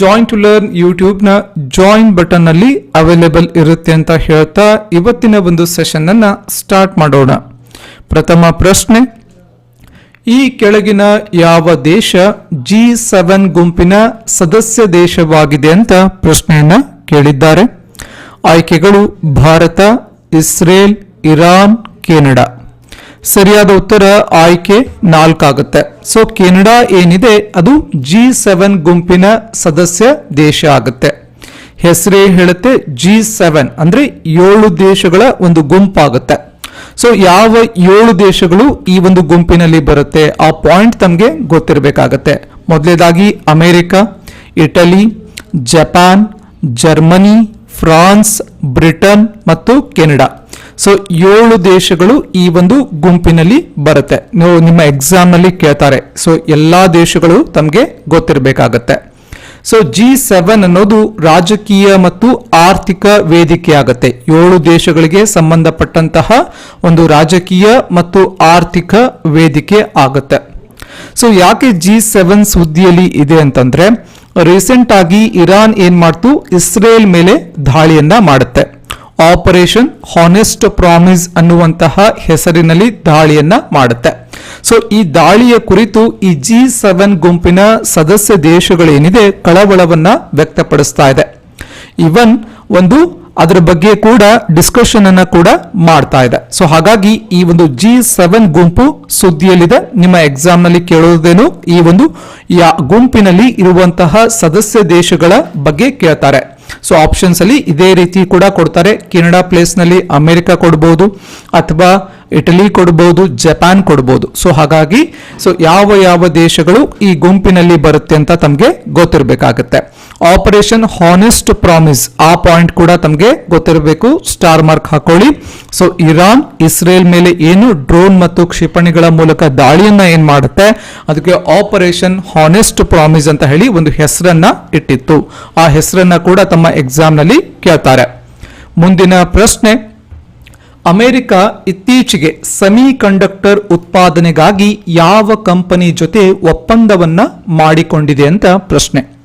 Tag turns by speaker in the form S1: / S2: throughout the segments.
S1: Joint to learn ಯೂಟ್ಯೂಬ್ನ join ಬಟನ್ನಲ್ಲಿ available ಇರುತ್ತೆ ಅಂತ ಹೇಳ್ತಾ ಇವತ್ತಿನ ಒಂದು ಸೆಷನ್ ಅನ್ನ ಸ್ಟಾರ್ಟ್ ಮಾಡೋಣ. ಪ್ರಥಮ ಪ್ರಶ್ನೆ, ಈ ಕೆಳಗಿನ ಯಾವ ದೇಶ ಜಿ ಸೆವೆನ್ ಗುಂಪಿನ ಸದಸ್ಯ ದೇಶವಾಗಿದೆ ಅಂತ ಪ್ರಶ್ನೆಯನ್ನ ಕೇಳಿದ್ದಾರೆ. ಆಯ್ಕೆಗಳು ಭಾರತ, ಇಸ್ರೇಲ್, ಇರಾನ್, ಕೆನಡಾ. ಸರಿಯಾದ ಉತ್ತರ ಆಯ್ಕೆ ನಾಲ್ಕಾಗುತ್ತೆ. ಸೊ ಕೆನಡಾ ಏನಿದೆ? ಅದು ಜಿ ಸೆವೆನ್ ಗುಂಪಿನ ಸದಸ್ಯ ದೇಶ ಆಗುತ್ತೆ. ಹೆಸರೇ ಹೇಳುತ್ತೆ ಜಿ ಸೆವೆನ್ ಅಂದ್ರೆ ಏಳು ದೇಶಗಳ ಒಂದು ಗುಂಪಾಗುತ್ತೆ. ಸೊ ಯಾವ ಏಳು ದೇಶಗಳು ಈ ಒಂದು ಗುಂಪಿನಲ್ಲಿ ಬರುತ್ತೆ? ಆ ಪಾಯಿಂಟ್ ತಮಗೆ ಗೊತ್ತಿರಬೇಕಾಗತ್ತೆ. ಮೊದಲೇದಾಗಿ America, Italy, Japan, Germany, France, Britain ಮತ್ತು ಕೆನಡಾ. ಸೊ ಏಳು ದೇಶಗಳು ಈ ಒಂದು ಗುಂಪಿನಲ್ಲಿ ಬರುತ್ತೆ. ನೀವು ನಿಮ್ಮ ಎಕ್ಸಾಮ್ನಲ್ಲಿ ಕೇಳ್ತಾರೆ. ಸೊ ಎಲ್ಲಾ ದೇಶಗಳು ತಮಗೆ ಗೊತ್ತಿರಬೇಕಾಗತ್ತೆ. ಸೊ ಜಿ ಸೆವೆನ್ ಅನ್ನೋದು ರಾಜಕೀಯ ಮತ್ತು ಆರ್ಥಿಕ ವೇದಿಕೆ ಆಗುತ್ತೆ. ಏಳು ದೇಶಗಳಿಗೆ ಸಂಬಂಧಪಟ್ಟಂತಹ ಒಂದು ರಾಜಕೀಯ ಮತ್ತು ಆರ್ಥಿಕ ವೇದಿಕೆ ಆಗುತ್ತೆ. ಸೊ ಯಾಕೆ ಜಿ ಸೆವೆನ್ ಸುದ್ದಿಯಲ್ಲಿ ಇದೆ ಅಂತಂದ್ರೆ ರೀಸೆಂಟ್ ಆಗಿ ಇರಾನ್ ಏನ್ ಮಾಡ್ತು? ಇಸ್ರೇಲ್ ಮೇಲೆ ದಾಳಿಯನ್ನ ಮಾಡುತ್ತೆ. ಆಪರೇಷನ್ ಹಾನೆಸ್ಟ್ ಪ್ರಾಮಿಸ್ ಅನ್ನುವಂತಹ ಹೆಸರಿನಲ್ಲಿ ದಾಳಿಯನ್ನ ಮಾಡುತ್ತೆ. ಸೊ ಈ ದಾಳಿಯ ಕುರಿತು ಈ ಜಿ ಸೆವೆನ್ ಗುಂಪಿನ ಸದಸ್ಯ ದೇಶಗಳೇನಿದೆ ಕಳವಳವನ್ನ ವ್ಯಕ್ತಪಡಿಸ್ತಾ ಇದೆ. ಇವನ್ ಒಂದು ಅದರ ಬಗ್ಗೆ ಕೂಡ ಡಿಸ್ಕಷನ್ ಅನ್ನ ಕೂಡ ಮಾಡ್ತಾ ಇದೆ. ಸೊ ಹಾಗಾಗಿ ಈ ಒಂದು ಜಿ ಸೆವೆನ್ ಗುಂಪು ಸುದ್ದಿಯಲ್ಲಿದೆ. ನಿಮ್ಮ ಎಕ್ಸಾಮ್ನಲ್ಲಿ ಕೇಳೋದೇನು ಈ ಒಂದು ಗುಂಪಿನಲ್ಲಿ ಇರುವಂತಹ ಸದಸ್ಯ ದೇಶಗಳ ಬಗ್ಗೆ ಕೇಳ್ತಾರೆ. ಸೊ ಆಪ್ಷನ್ಸ್ ಅಲ್ಲಿ ಇದೇ ರೀತಿ ಕೂಡ ಕೊಡ್ತಾರೆ. ಕೆನಡಾ ಪ್ಲೇಸ್ನಲ್ಲಿ ಅಮೆರಿಕ ಕೊಡ್ಬೋದು. ಅಥವಾ ಇಟಲಿ ಕೊಡ್ಬೋದು ಜಪಾನ್ ಕೊಡ್ಬೋದು. ಸೊ ಹಾಗಾಗಿ ಸೊ ಯಾವ ಯಾವ ದೇಶಗಳು ಈ ಗುಂಪಿನಲ್ಲಿ ಬರುತ್ತೆ ಅಂತ ತಮಗೆ ಗೊತ್ತಿರಬೇಕಾಗತ್ತೆ. ಆಪರೇಷನ್ ಹಾನೆಸ್ಟ್ ಪ್ರಾಮಿಸ್ ಆ ಪಾಯಿಂಟ್ ಕೂಡ ತಮಗೆ ಗೊತ್ತಿರಬೇಕು. ಸ್ಟಾರ್ ಮಾರ್ಕ್ ಹಾಕೊಳ್ಳಿ. ಸೊ ಇರಾನ್ ಇಸ್ರೇಲ್ ಮೇಲೆ ಏನು ಡ್ರೋನ್ ಮತ್ತು ಕ್ಷಿಪಣಿಗಳ ಮೂಲಕ ದಾಳಿಯನ್ನ ಏನ್ ಮಾಡುತ್ತೆ? ಅದಕ್ಕೆ ಆಪರೇಷನ್ ಹಾನೆಸ್ಟ್ ಪ್ರಾಮಿಸ್ ಅಂತ ಹೇಳಿ ಒಂದು ಹೆಸರನ್ನ ಇಟ್ಟಿತ್ತು. ಆ ಹೆಸರನ್ನ ಕೂಡ ತಮ್ಮ ಎಕ್ಸಾಮ್ನಲ್ಲಿ ಕೇಳ್ತಾರೆ. ಮುಂದಿನ ಪ್ರಶ್ನೆ ಅಮೆರಿಕ ಇತ್ತೀಚೆಗೆ ಸೆಮಿ ಕಂಡಕ್ಟರ್ ಉತ್ಪಾದನೆಗಾಗಿ ಯಾವ ಕಂಪನಿ ಜೊತೆ ಒಪ್ಪಂದವನ್ನ ಮಾಡಿಕೊಂಡಿದೆ ಅಂತ ಪ್ರಶ್ನೆ.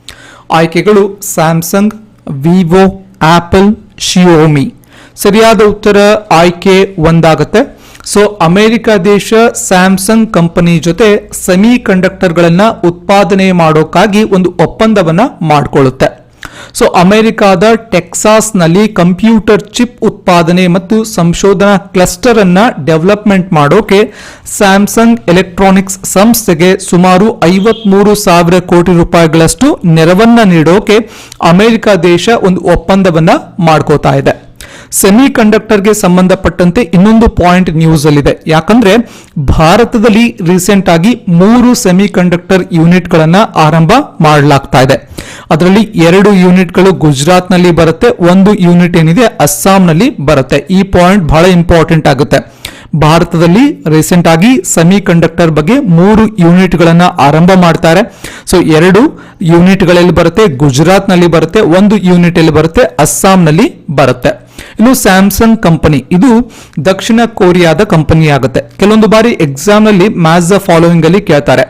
S1: ಆಯ್ಕೆಗಳು ಸ್ಯಾಮ್ಸಂಗ್, ವಿವೊ, ಆಪಲ್, ಶಿಯೋಮಿ. ಸರಿಯಾದ ಉತ್ತರ ಆಯ್ಕೆ ಒಂದಾಗತ್ತೆ. ಸೊ, ಅಮೆರಿಕ ದೇಶ ಸ್ಯಾಮ್ಸಂಗ್ ಕಂಪನಿ ಜೊತೆ ಸೆಮಿ ಕಂಡಕ್ಟರ್ಗಳನ್ನ ಉತ್ಪಾದನೆ ಮಾಡೋಕ್ಕಾಗಿ ಒಂದು ಒಪ್ಪಂದವನ್ನ ಮಾಡಿಕೊಳ್ಳುತ್ತೆ. ಸೊ ಅಮೆರಿಕಾದ ಟೆಕ್ಸಾಸ್ನಲ್ಲಿ ಕಂಪ್ಯೂಟರ್ ಚಿಪ್ ಉತ್ಪಾದನೆ ಮತ್ತು ಸಂಶೋಧನಾ ಕ್ಲಸ್ಟರ್ ಅನ್ನ ಡೆವಲಪ್ಮೆಂಟ್ ಮಾಡೋಕೆ ಸ್ಯಾಮ್ಸಂಗ್ ಎಲೆಕ್ಟ್ರಾನಿಕ್ಸ್ ಸಂಸ್ಥೆಗೆ ಸುಮಾರು ಐವತ್ಮೂರು ಸಾವಿರ ಕೋಟಿ ರೂಪಾಯಿಗಳಷ್ಟು ನೆರವನ್ನ ನೀಡೋಕೆ ಅಮೆರಿಕ ದೇಶ ಒಂದು ಒಪ್ಪಂದವನ್ನ ಮಾಡ್ಕೋತಾ ಇದೆ. ಸೆಮಿ ಕಂಡಕ್ಟರ್ಗೆ ಸಂಬಂಧಪಟ್ಟಂತೆ ಇನ್ನೊಂದು ಪಾಯಿಂಟ್ ನ್ಯೂಸ್ ಅಲ್ಲಿದೆ. ಯಾಕಂದ್ರೆ ಭಾರತದಲ್ಲಿ ರೀಸೆಂಟ್ ಆಗಿ ಮೂರು ಸೆಮಿ ಕಂಡಕ್ಟರ್ ಯೂನಿಟ್ ಗಳನ್ನ ಆರಂಭ ಮಾಡಲಾಗ್ತಾ ಇದೆ. ಅದರಲ್ಲಿ ಎರಡು ಯೂನಿಟ್ಗಳು ಗುಜರಾತ್ನಲ್ಲಿ ಬರುತ್ತೆ, ಒಂದು ಯೂನಿಟ್ ಏನಿದೆ ಅಸ್ಸಾಂನಲ್ಲಿ ಬರುತ್ತೆ. ಈ ಪಾಯಿಂಟ್ ಬಹಳ ಇಂಪಾರ್ಟೆಂಟ್ ಆಗುತ್ತೆ. ಭಾರತದಲ್ಲಿ ರೀಸೆಂಟ್ ಆಗಿ ಸೆಮಿ ಕಂಡಕ್ಟರ್ ಬಗ್ಗೆ ಮೂರು ಯೂನಿಟ್ ಗಳನ್ನ ಆರಂಭ ಮಾಡ್ತಾರೆ. ಸೊ ಎರಡು ಯೂನಿಟ್ಗಳಲ್ಲಿ ಬರುತ್ತೆ ಗುಜರಾತ್ನಲ್ಲಿ ಬರುತ್ತೆ, ಒಂದು ಯೂನಿಟ್ ಅಲ್ಲಿ ಬರುತ್ತೆ, ಅಸ್ಸಾಂನಲ್ಲಿ ಬರುತ್ತೆ. ಇನ್ನು ಸ್ಯಾಮ್ಸಂಗ್ ಕಂಪನಿ. ಇದು ದಕ್ಷಿಣ ಕೊರಿಯಾದ ಕಂಪನಿ ಆಗುತ್ತೆ ಕೆಲವೊಂದು ಬಾರಿ ಎಕ್ಸಾಮ್ನಲ್ಲಿ ಮ್ಯಾಚ್ ದ ಫಾಲೋವಿಂಗ್ ಅಲ್ಲಿ ಕೇಳ್ತಾರೆ.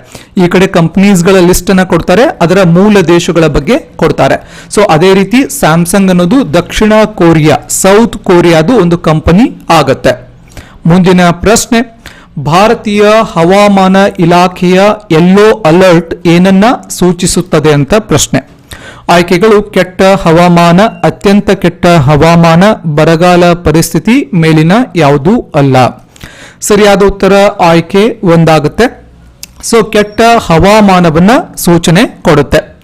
S1: ಈ ಕಡೆ ಕಂಪನೀಸ್ಗಳ ಲಿಸ್ಟ್ ಅನ್ನ ಕೊಡ್ತಾರೆ, ಅದರ ಮೂಲ ದೇಶಗಳ ಬಗ್ಗೆ ಕೊಡ್ತಾರೆ. ಸೊ ಅದೇ ರೀತಿ ಸ್ಯಾಮ್ಸಂಗ್ ಅನ್ನೋದು ದಕ್ಷಿಣ ಕೊರಿಯಾ, ಸೌತ್ ಕೊರಿಯಾದು ಒಂದು ಕಂಪನಿ ಆಗತ್ತೆ. ಮುಂದಿನ ಪ್ರಶ್ನೆ, ಭಾರತೀಯ ಹವಾಮಾನ ಇಲಾಖೆಯ ಯೆಲ್ಲೋ ಅಲರ್ಟ್ ಏನನ್ನ ಸೂಚಿಸುತ್ತದೆ ಅಂತ ಪ್ರಶ್ನೆ. ಆಯ್ಕೆಗಳು ಕೆಟ್ಟ ಹವಾಮಾನ, ಅತ್ಯಂತ ಕೆಟ್ಟ ಹವಾಮಾನ, ಬರಗಾಲ ಪರಿಸ್ಥಿತಿ ಮೇಲಿನ ಯಾವುದೂ ಅಲ್ಲ. ಸರಿಯಾದ ಉತ್ತರ ಆಯ್ಕೆ ಒಂದಾಗುತ್ತೆ. ಸೊ ಕೆಟ್ಟ ಹವಾಮಾನವನ್ನ ಸೂಚನೆ ಕೊಡುತ್ತೆ.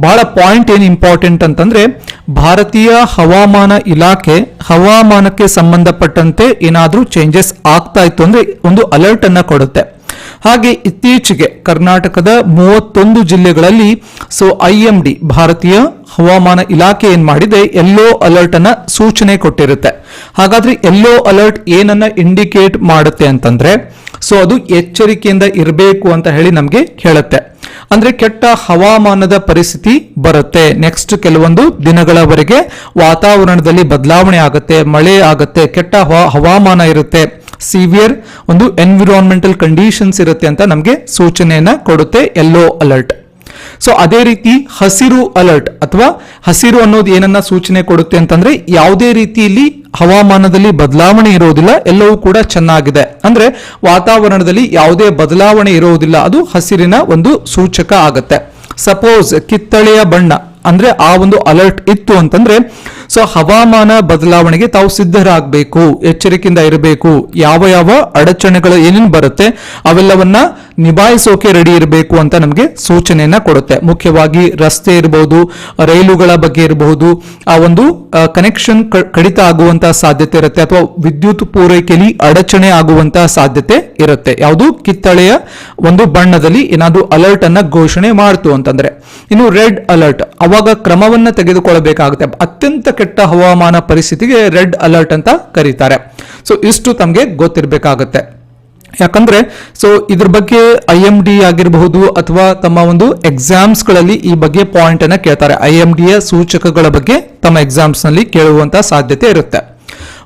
S1: ಬಹಳ ಪಾಯಿಂಟ್ ಏನು ಇಂಪಾರ್ಟೆಂಟ್ ಅಂತಂದ್ರೆ, ಭಾರತೀಯ ಹವಾಮಾನ ಇಲಾಖೆ ಹವಾಮಾನಕ್ಕೆ ಸಂಬಂಧಪಟ್ಟಂತೆ ಏನಾದರೂ ಚೇಂಜಸ್ ಆಗ್ತಾ ಇತ್ತು ಅಂದ್ರೆ ಒಂದು ಅಲರ್ಟ್ ಅನ್ನ ಕೊಡುತ್ತೆ. ಹಾಗೆ ಇತ್ತೀಚೆಗೆ ಕರ್ನಾಟಕದ ಮೂವತ್ತೊಂದು ಜಿಲ್ಲೆಗಳಲ್ಲಿ ಸೊ ಐಎಂಡಿ ಭಾರತೀಯ ಹವಾಮಾನ ಇಲಾಖೆ ಏನ್ ಮಾಡಿದೆ? ಎಲ್ಲೋ ಅಲರ್ಟ್ ಅನ್ನ ಸೂಚನೆ ಕೊಟ್ಟಿರುತ್ತೆ. ಹಾಗಾದ್ರೆ ಎಲ್ಲೋ ಅಲರ್ಟ್ ಏನನ್ನ ಇಂಡಿಕೇಟ್ ಮಾಡುತ್ತೆ ಅಂತಂದ್ರೆ, ಸೊ ಅದು ಎಚ್ಚರಿಕೆಯಿಂದ ಇರಬೇಕು ಅಂತ ಹೇಳಿ ನಮಗೆ ಹೇಳುತ್ತೆ. ಅಂದ್ರೆ ಕೆಟ್ಟ ಹವಾಮಾನದ ಪರಿಸ್ಥಿತಿ ಬರುತ್ತೆ. ನೆಕ್ಸ್ಟ್ ಕೆಲವೊಂದು ದಿನಗಳವರೆಗೆ ವಾತಾವರಣದಲ್ಲಿ ಬದಲಾವಣೆ ಆಗುತ್ತೆ, ಮಳೆ ಆಗುತ್ತೆ, ಕೆಟ್ಟ ಹವಾ- ಹವಾಮಾನ ಇರುತ್ತೆ. ಸಿವಿಯರ್ ಒಂದು ಎನ್ವಿರಾನ್ಮೆಂಟಲ್ ಕಂಡೀಷನ್ಸ್ ಇರುತ್ತೆ ಅಂತ ನಮಗೆ ಸೂಚನೆಯನ್ನ ಕೊಡುತ್ತೆ ಎಲ್ಲೋ ಅಲರ್ಟ್ ಸೊ ಅದೇ ರೀತಿ ಹಸಿರು ಅಲರ್ಟ್ ಅಥವಾ ಹಸಿರು ಅನ್ನೋದು ಏನನ್ನ ಸೂಚನೆ ಕೊಡುತ್ತೆ ಅಂತಂದ್ರೆ ಯಾವುದೇ ರೀತಿಯಲ್ಲಿ ಹವಾಮಾನದಲ್ಲಿ ಬದಲಾವಣೆ ಇರೋದಿಲ್ಲ, ಎಲ್ಲವೂ ಕೂಡ ಚೆನ್ನಾಗಿದೆ. ಅಂದ್ರೆ ವಾತಾವರಣದಲ್ಲಿ ಯಾವುದೇ ಬದಲಾವಣೆ ಇರೋದಿಲ್ಲ, ಅದು ಹಸಿರಿನ ಒಂದು ಸೂಚಕ ಆಗುತ್ತೆ. ಸಪೋಸ್ ಕಿತ್ತಳೆಯ ಬಣ್ಣ, ಅಂದ್ರೆ ಆ ಒಂದು ಅಲರ್ಟ್ ಇತ್ತು ಅಂತಂದ್ರೆ ಸೊ ಹವಾಮಾನ ಬದಲಾವಣೆಗೆ ತಾವು ಸಿದ್ಧರಾಗಬೇಕು, ಎಚ್ಚರಿಕೆಯಿಂದ ಇರಬೇಕು. ಯಾವ ಯಾವ ಅಡಚಣೆಗಳು ಏನೇನು ಬರುತ್ತೆ ಅವೆಲ್ಲವನ್ನ ನಿಭಾಯಿಸೋಕೆ ರೆಡಿ ಇರಬೇಕು ಅಂತ ನಮಗೆ ಸೂಚನೆಯನ್ನ ಕೊಡುತ್ತೆ. ಮುಖ್ಯವಾಗಿ ರಸ್ತೆ ಇರಬಹುದು ರೈಲುಗಳ ಬಗ್ಗೆ ಇರಬಹುದು ಆ ಒಂದು ಕನೆಕ್ಷನ್ ಕಡಿತ ಆಗುವಂತಹ ಸಾಧ್ಯತೆ ಇರುತ್ತೆ ಅಥವಾ ವಿದ್ಯುತ್ ಪೂರೈಕೆಯಲ್ಲಿ ಅಡಚಣೆ ಆಗುವಂತಹ ಸಾಧ್ಯತೆ ಇರುತ್ತೆ. ಯಾವುದು? ಕಿತ್ತಳೆಯ ಒಂದು ಬಣ್ಣದಲ್ಲಿ ಏನಾದರೂ ಅಲರ್ಟ್ ಅನ್ನ ಘೋಷಣೆ ಮಾಡ್ತು ಅಂತಂದ್ರೆ ಇನ್ನು ರೆಡ್ ಅಲರ್ಟ್. ಅವಾಗ ಕ್ರಮವನ್ನು ತೆಗೆದುಕೊಳ್ಳಬೇಕಾಗುತ್ತೆ. ಅತ್ಯಂತ ಕೆಟ್ಟ ಹವಾಮಾನ ಪರಿಸ್ಥಿತಿಗೆ ರೆಡ್ ಅಲರ್ಟ್ ಅಂತ ಕರೀತಾರೆ. ಸೊ ಇಷ್ಟು ತಮಗೆ ಗೊತ್ತಿರಬೇಕಾಗುತ್ತೆ. ಯಾಕಂದ್ರೆ ಸೊ ಇದ್ರ ಬಗ್ಗೆ ಐ ಎಂ ಡಿ ಆಗಿರಬಹುದು ಅಥವಾ ತಮ್ಮ ಒಂದು ಎಕ್ಸಾಮ್ಸ್ಗಳಲ್ಲಿ ಈ ಬಗ್ಗೆ ಪಾಯಿಂಟ್ ಅನ್ನ ಕೇಳ್ತಾರೆ. ಐ ಎಂ ಡಿಯ ಸೂಚಕಗಳ ಬಗ್ಗೆ ತಮ್ಮ ಎಕ್ಸಾಮ್ಸ್ನಲ್ಲಿ ಕೇಳುವಂತ ಸಾಧ್ಯತೆ ಇರುತ್ತೆ.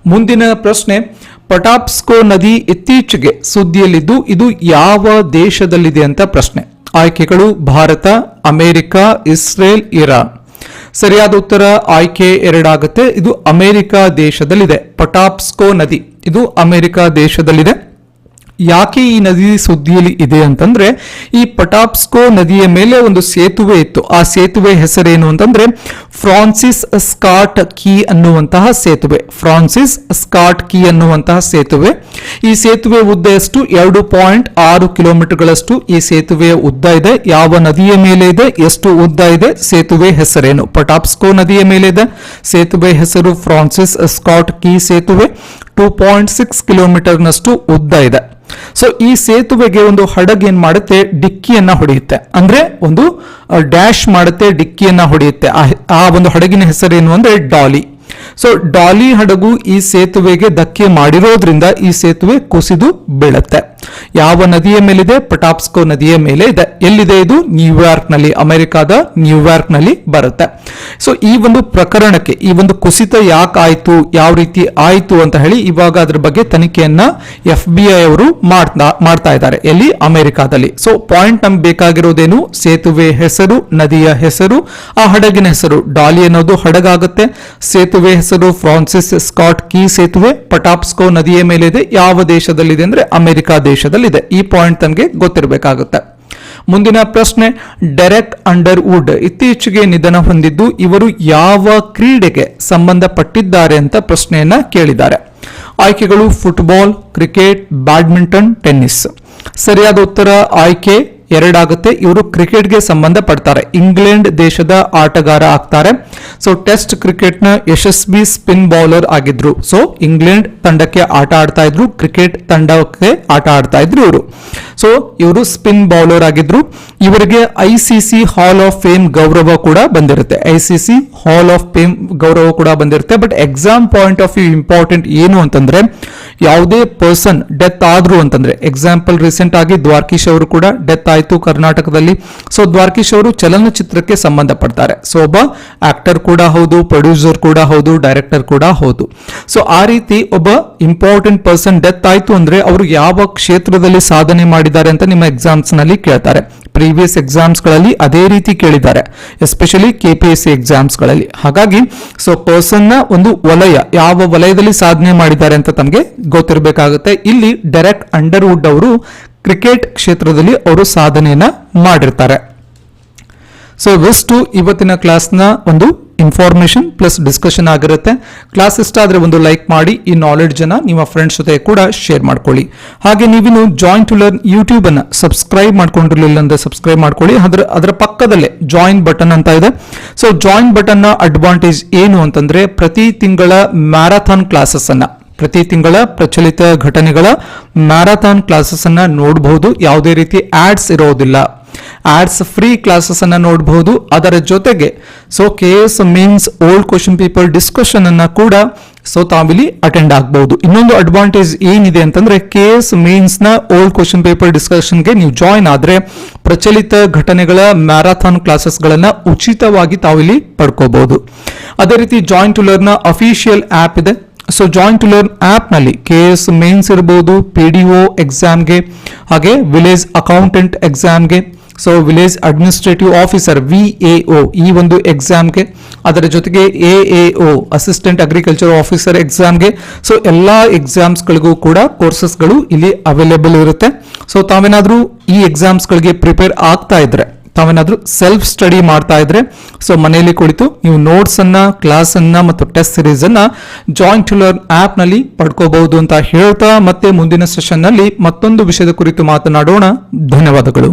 S1: ಮುಂದಿನ ಪ್ರಶ್ನೆ, ಪಟಾಪ್ಸ್ಕೋ ನದಿ ಇತ್ತೀಚೆಗೆ ಸುದ್ದಿಯಲ್ಲಿದ್ದು, ಇದು ಯಾವ ದೇಶದಲ್ಲಿದೆ ಅಂತ ಪ್ರಶ್ನೆ. ಆಯ್ಕೆಗಳು ಭಾರತ, ಅಮೆರಿಕ, ಇಸ್ರೇಲ್, ಇರಾನ್. ಸರಿಯಾದ ಉತ್ತರ ಆಯ್ಕೆ ಎರಡಾಗುತ್ತೆ. ಇದು ಅಮೆರಿಕ ದೇಶದಲ್ಲಿದೆ. ಪಟಾಪ್ಸ್ಕೋ ನದಿ. ಇದು ಅಮೆರಿಕ ದೇಶದಲ್ಲಿದೆ. ಯಾಕೆ ಈ ನದಿ ಸುದ್ದಿಯಲ್ಲಿ ಇದೆ ಅಂತಂದ್ರೆ, ಈ ಪಟಾಪ್ಸ್ಕೋ ನದಿಯ ಮೇಲೆ ಒಂದು ಸೇತುವೆ ಇತ್ತು. ಆ ಸೇತುವೆ ಹೆಸರೇನು ಅಂತಂದ್ರೆ, ಫ್ರಾನ್ಸಿಸ್ ಸ್ಕಾಟ್ ಕೀ ಅನ್ನುವಂತಹ ಸೇತುವೆ. ಫ್ರಾನ್ಸಿಸ್ ಸ್ಕಾಟ್ ಕೀ ಅನ್ನುವಂತಹ ಸೇತುವೆ. ಈ ಸೇತುವೆ ಉದ್ದ ಎಷ್ಟು? ಎರಡು ಪಾಯಿಂಟ್ ಆರು ಕಿಲೋಮೀಟರ್ಗಳಷ್ಟು ಈ ಸೇತುವೆಯ ಉದ್ದ ಇದೆ. ಯಾವ ನದಿಯ ಮೇಲೆ ಇದೆ? ಎಷ್ಟು ಉದ್ದ ಇದೆ? ಸೇತುವೆ ಹೆಸರೇನು? ಪಟಾಪ್ಸ್ಕೋ ನದಿಯ ಮೇಲೆ ಇದೆ. ಸೇತುವೆ ಹೆಸರು ಫ್ರಾನ್ಸಿಸ್ ಸ್ಕಾಟ್ ಕೀ ಸೇತುವೆ. ಟೂ ಪಾಯಿಂಟ್ ಸಿಕ್ಸ್ ಕಿಲೋಮೀಟರ್ನಷ್ಟು ಉದ್ದ ಇದೆ. ಸೊ ಈ ಸೇತುವೆಗೆ ಒಂದು ಹಡಗು ಏನ್ ಮಾಡುತ್ತೆ? ಡಿಕ್ಕಿಯನ್ನ ಹೊಡೆಯುತ್ತೆ. ಅಂದ್ರೆ ಒಂದು ಡ್ಯಾಶ್ ಮಾಡುತ್ತೆ, ಡಿಕ್ಕಿಯನ್ನ ಹೊಡೆಯುತ್ತೆ. ಆ- ಒಂದು ಹಡಗಿನ ಹೆಸರೇನು ಅಂದ್ರೆ ಡಾಲಿ. ಸೊ ಡಾಲಿ ಹಡಗು ಈ ಸೇತುವೆಗೆ ಧಕ್ಕೆ ಮಾಡಿರೋದ್ರಿಂದ ಈ ಸೇತುವೆ ಕುಸಿದು ಬೀಳುತ್ತೆ. ಯಾವ ನದಿಯ ಮೇಲಿದೆ? ಪಟಾಪ್ಸ್ಕೋ ನದಿಯ ಮೇಲೆ ಇದೆ. ಎಲ್ಲಿದೆ ಇದು? ನ್ಯೂಯಾರ್ಕ್ನಲ್ಲಿ ಅಮೆರಿಕಾದ ನ್ಯೂಯಾರ್ಕ್ನಲ್ಲಿ ಬರುತ್ತೆ. ಸೊ ಈ ಒಂದು ಪ್ರಕರಣಕ್ಕೆ, ಈ ಒಂದು ಕುಸಿತ ಯಾಕೆ ಆಯ್ತು? ಯಾವ ರೀತಿ ಆಯ್ತು ಅಂತ ಹೇಳಿ ಇವಾಗ ಅದ್ರ ಬಗ್ಗೆ ತನಿಖೆಯನ್ನ ಎಫ್ ಬಿ ಐ ಅವರು ಮಾಡ್ತಾ ಇದ್ದಾರೆ. ಎಲ್ಲಿ? ಅಮೆರಿಕಾದಲ್ಲಿ. ಸೊ ಪಾಯಿಂಟ್ ನಮ್ಗೆ ಬೇಕಾಗಿರೋದೇನು? ಸೇತುವೆ ಹೆಸರು, ನದಿಯ ಹೆಸರು, ಆ ಹಡಗಿನ ಹೆಸರು. ಡಾಲಿ ಅನ್ನೋದು ಹಡಗಾಗುತ್ತೆ. ಸೇತುವೆ ಹೆಸರು, ಫ್ರಾನ್ಸಿಸ್ ಸ್ಕಾಟ್ ಕೀ ಸೇತುವೆ ಪಟಾಪ್ಸ್ಕೋ ನದಿಯ ಮೇಲಿದೆ. ಯಾವ ದೇಶದಲ್ಲಿದೆ ಅಂದ್ರೆ ಅಮೆರಿಕ ದೇಶದಲ್ಲಿದೆ. ಈ ಪಾಯಿಂಟ್ ತಮಗೆ ಗೊತ್ತಿರಬೇಕಾಗುತ್ತೆ. ಮುಂದಿನ ಪ್ರಶ್ನೆ ಡೆರೆಕ್ ಅಂಡರ್ ವುಡ್ ಇತ್ತೀಚೆಗೆ ನಿಧನ ಹೊಂದಿದ್ದು ಇವರು ಯಾವ ಕ್ರೀಡೆಗೆ ಸಂಬಂಧಪಟ್ಟಿದ್ದಾರೆ ಅಂತ ಪ್ರಶ್ನೆಯನ್ನ ಕೇಳಿದ್ದಾರೆ. ಆಯ್ಕೆಗಳು ಫುಟ್ಬಾಲ್ ಕ್ರಿಕೆಟ್ ಬ್ಯಾಡ್ಮಿಂಟನ್ ಟೆನ್ನಿಸ್ ಸರಿಯಾದ ಉತ್ತರ, ಆಯ್ಕೆ ಎರಡಾಗುತ್ತೆ. ಇವರು ಕ್ರಿಕೆಟ್ಗೆ ಸಂಬಂಧಪಡ್ತಾರೆ. ಇಂಗ್ಲೆಂಡ್ ದೇಶದ ಆಟಗಾರ ಆಗ್ತಾರೆ. ಸೊ ಟೆಸ್ಟ್ ಕ್ರಿಕೆಟ್ನ ಯಶಸ್ವಿ ಸ್ಪಿನ್ ಬೌಲರ್ ಆಗಿದ್ರು. ಸೊ ಇಂಗ್ಲೆಂಡ್ ತಂಡಕ್ಕೆ ಆಟ ಆಡ್ತಾ ಇದ್ರು. ಕ್ರಿಕೆಟ್ ತಂಡಕ್ಕೆ ಆಟ ಆಡ್ತಾ ಇದ್ರು ಇವರು. ಸೊ ಇವರು ಸ್ಪಿನ್ ಬೌಲರ್ ಆಗಿದ್ರು. ಇವರಿಗೆ ಐ ಹಾಲ್ ಆಫ್ ಫೇಮ್ ಗೌರವ ಕೂಡ ಬಂದಿರುತ್ತೆ. ಐ ಹಾಲ್ ಆಫ್ ಫೇಮ್ ಗೌರವ ಕೂಡ ಬಂದಿರುತ್ತೆ. But exam point of view important ಏನು ಅಂತಂದ್ರೆ ಯಾವುದೇ ಪರ್ಸನ್ ಡೆತ್ ಆದ್ರು ಅಂತಂದ್ರೆ ಎಕ್ಸಾಂಪಲ್ ರೀಸೆಂಟ್ ಆಗಿ ದ್ವಾರ್ಕೀಶ್ ಅವರು ಕೂಡ ಡೆತ್ ಆಯಿತು ಕರ್ನಾಟಕದಲ್ಲಿ. ಸೊ ದ್ವಾರ್ಕೀಶ್ ಅವರು ಚಲನಚಿತ್ರಕ್ಕೆ ಸಂಬಂಧಪಡ್ತಾರೆ. ಸೊ ಒಬ್ಬ ಆಕ್ಟರ್ ಕೂಡ ಹೌದು ಪ್ರೊಡ್ಯೂಸರ್ ಕೂಡ ಹೌದು ಡೈರೆಕ್ಟರ್ ಕೂಡ ಹೌದು. ಸೊ ಆ ರೀತಿ ಒಬ್ಬ ಇಂಪಾರ್ಟೆಂಟ್ ಪರ್ಸನ್ ಡೆತ್ ಆಯಿತು ಅಂದ್ರೆ, ಅವರು ಯಾವ ಕ್ಷೇತ್ರದಲ್ಲಿ ಸಾಧನೆ ಮಾಡಿದ್ದಾರೆ ಅಂತ ನಿಮ್ಮ ಎಕ್ಸಾಮ್ಸ್ನಲ್ಲಿ ಕೇಳ್ತಾರೆ. ಪ್ರೀವಿಯಸ್ ಎಕ್ಸಾಮ್ಸ್ಗಳಲ್ಲಿ ಅದೇ ರೀತಿ ಕೇಳಿದ್ದಾರೆ especially K P S C ಎಕ್ಸಾಮ್ಸ್ಗಳಲ್ಲಿ ಹಾಗಾಗಿ ಸೊ ಪರ್ಸನ್ನ ಒಂದು ವಲಯ, ಯಾವ ವಲಯದಲ್ಲಿ ಸಾಧನೆ ಮಾಡಿದ್ದಾರೆ ಅಂತ ತಮಗೆ ಗೊತ್ತಿರಬೇಕಾಗುತ್ತೆ. ಇಲ್ಲಿ ಡೈರೆಕ್ಟ್ ಅಂಡರ್ವುಡ್ ಅವರು ಕ್ರಿಕೆಟ್ ಕ್ಷೇತ್ರದಲ್ಲಿ ಅವರು ಸಾಧನೆಯನ್ನ ಮಾಡಿರ್ತಾರೆ. ಸೊ ಇವಿಷ್ಟು ಇವತ್ತಿನ ಕ್ಲಾಸ್ನ ಒಂದು ಇನ್ಫಾರ್ಮೇಶನ್ ಪ್ಲಸ್ ಡಿಸ್ಕಷನ್ ಆಗಿರುತ್ತೆ. ಕ್ಲಾಸ್ ಇಷ್ಟ ಆದರೆ ಒಂದು ಲೈಕ್ ಮಾಡಿ, ಈ ನಾಲೆಡ್ಜನ್ನು ನಿಮ್ಮ ಫ್ರೆಂಡ್ಸ್ ಜೊತೆ ಕೂಡ ಶೇರ್ ಮಾಡ್ಕೊಳ್ಳಿ. ಹಾಗೆ ನೀವಿನ್ನು ಜಾಯಿನ್ ಟು ಲರ್ನ್ ಯೂಟ್ಯೂಬನ್ನು ಸಬ್ಸ್ಕ್ರೈಬ್ ಮಾಡ್ಕೊಂಡಿರಲಿಲ್ಲ ಅಂದರೆ ಸಬ್ಸ್ಕ್ರೈಬ್ ಮಾಡ್ಕೊಳ್ಳಿ. ಅದರ ಅದರ ಪಕ್ಕದಲ್ಲೇ ಜಾಯಿನ್ ಬಟನ್ ಅಂತ ಇದೆ. ಸೊ ಜಾಯಿನ್ ಬಟನ್ನ ಅಡ್ವಾಂಟೇಜ್ ಏನು ಅಂತಂದರೆ ಪ್ರತಿ ತಿಂಗಳ ಮ್ಯಾರಥಾನ್ ಕ್ಲಾಸಸ್ ಅನ್ನ ಪ್ರತಿ ತಿಂಗಳ ಪ್ರಚಲಿತ ಘಟನೆಗಳ ಮ್ಯಾರಥಾನ್ ಕ್ಲಾಸಸ್ ಅನ್ನ ನೋಡಬಹುದು. ಯಾವುದೇ ರೀತಿ ಆಡ್ಸ್ ಇರೋದಿಲ್ಲ. ಆಡ್ಸ್ ಫ್ರೀ ಕ್ಲಾಸಸ್ ಅನ್ನ ನೋಡಬಹುದು. ಅದರ ಜೊತೆಗೆ so K S mains old question paper discussion ಅನ್ನ ಕೂಡ ಸೊ ತಾವಿಲ್ಲಿ ಅಟೆಂಡ್ ಆಗಬಹುದು. ಇನ್ನೊಂದು ಅಡ್ವಾಂಟೇಜ್ ಏನಿದೆ ಅಂತಂದ್ರೆ ಕೆ ಎಸ್ ಮೀನ್ಸ್ನ ಓಲ್ಡ್ ಕ್ವಶನ್ ಪೇಪರ್ ಡಿಸ್ಕಷನ್ಗೆ ನೀವು ಜಾಯಿನ್ ಆದ್ರೆ, ಪ್ರಚಲಿತ ಘಟನೆಗಳ ಮ್ಯಾರಥಾನ್ ಕ್ಲಾಸಸ್ ಗಳನ್ನ ಉಚಿತವಾಗಿ ತಾವಿಲ್ಲಿ ಪಡ್ಕೋಬಹುದು. ಅದೇ ರೀತಿ join to learn official app ಇದೆ. ಸೊ ಜಾಯಿನ್ ಟು ಲರ್ನ್ ಆಪ್ನಲ್ಲಿ ಕೆ ಎಸ್ ಮೇನ್ಸ್ ಇರಬಹುದು ಪಿ ಡಿ ಒ ಎಕ್ಸಾಮ್ಗೆ ಹಾಗೆ ವಿಲೇಜ್ ಅಕೌಂಟೆಂಟ್ ಎಕ್ಸಾಮ್ಗೆ so village administrative officer V A O ಈ ಒಂದು ಎಕ್ಸಾಮ್ಗೆ ಅದರ ಜೊತೆಗೆ A A O assistant agriculture officer ಎಕ್ಸಾಮ್ಗೆ ಸೊ ಎಲ್ಲ ಎಕ್ಸಾಮ್ಸ್ಗಳಿಗೂ ಕೂಡ ಕೋರ್ಸಸ್ಗಳು ಇಲ್ಲಿ ಅವೈಲೇಬಲ್ ಇರುತ್ತೆ. ಸೊ ತಾವೇನಾದರೂ ಈ ಎಕ್ಸಾಮ್ಸ್ಗಳಿಗೆ ಪ್ರಿಪೇರ್ ಆಗ್ತಾ ಇದ್ರೆ ತಾವೇನಾದ್ರೂ ಸೆಲ್ಫ್ ಸ್ಟಡಿ ಮಾಡ್ತಾ ಇದ್ರೆ ಸೊ ಮನೆಯಲ್ಲಿ ಕುಳಿತು ನೀವು ನೋಟ್ಸ್ ಅನ್ನ ಕ್ಲಾಸ್ ಮತ್ತು ಟೆಸ್ಟ್ ಸಿರೀಸ್ ಅನ್ನ ಜಾಯಿಂಟ್ ಲರ್ನ್ ಆಪ್ನಲ್ಲಿ ಪಡ್ಕೋಬಹುದು ಅಂತ ಹೇಳ್ತಾ ಮತ್ತೆ ಮುಂದಿನ ಸೆಷನ್ನಲ್ಲಿ ಮತ್ತೊಂದು ವಿಷಯದ ಕುರಿತು ಮಾತನಾಡೋಣ. ಧನ್ಯವಾದಗಳು.